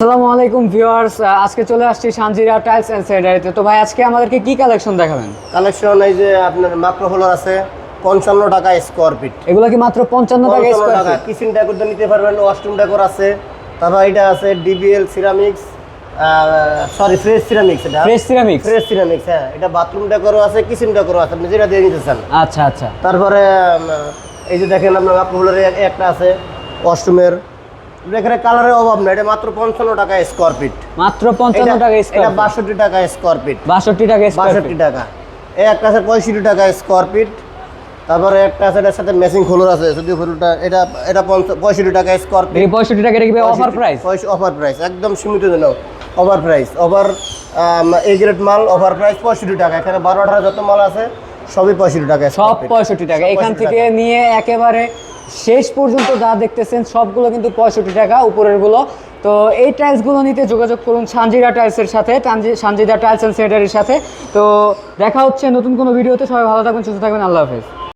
আসসালামু আলাইকুম ভিউয়ার্স আজকে চলে আসছি সানজিরা টাইলস এন্ড স্যানিটারিতে তো। ভাই আজকে আমাদেরকে কি কালেকশন দেখাবেন? কালেকশন এই যে আপনার মাইক্রো হোলার আছে পঞ্চান্ন টাকা স্কোয়ার ফিট এগুলো কি মাত্র পঞ্চান্ন টাকা স্কোয়ার টাকা। কিচেন ডেকোর নিতে পারবেন ওয়াশরুম ডেকোর আছে তারপর এটা আছে DBL ceramics sorry fresh ceramics এটা। ফ্রেশ সিরামিক্স ফ্রেশ সিরামিক্স হ্যাঁ এটা বাথরুম ডেকোরও আছে কিচেন ডেকোরও আছে আপনি যেটা দিয়ে নিতে চান। আচ্ছা আচ্ছা। তারপরে এই যে দেখেন আপনার মাইক্রো হোলারের একটা আছে ওয়াশরুমের এখানে কালারের অভাব না এটা মাত্র পঞ্চান্ন টাকা স্কোয়ার ফিট মাত্র পঞ্চান্ন টাকা এটা স্কোয়ার বাষট্টি টাকা স্কোয়ার ফিট বাষট্টি টাকা স্কোয়ার বাষট্টি টাকা। এই একটা আছে পঁয়ষট্টি টাকা স্কোয়ার ফিট তারপরে একটা আছে এটার সাথে ফ্লোর আছে যদি এটা এটা পঞ্চ- পঁয়ষট্টি টাকা স্কোয়ার ফিট এই পঁয়ষট্টি টাকা এটা কি অফার প্রাইস অফার প্রাইস একদম সীমিত দিন ওভার প্রাইস ওভার এই গ্রেড মাল ওভার প্রাইস পঁয়ষট্টি টাকা। এখানে বারো আঠারো যত মাল আছে সবই পঁয়ষট্টি টাকা সব square feet। পঁয়ষট্টি টাকা। এখান থেকে নিয়ে একেবারে শেষ পর্যন্ত যা দেখতেছেন, সবগুলো কিন্তু পঁয়ষট্টি টাকা উপরেরগুলো তো এই টাইলসগুলো নিতে যোগাযোগ করুন সানজিরা টাইলসের সাথে সানজিদা টাইলস অ্যান্ড সেন্টারের সাথে। তো দেখা হচ্ছে নতুন কোনো ভিডিওতে। সবাই ভালো থাকবেন, সুস্থ থাকবেন। আল্লাহ হাফেজ।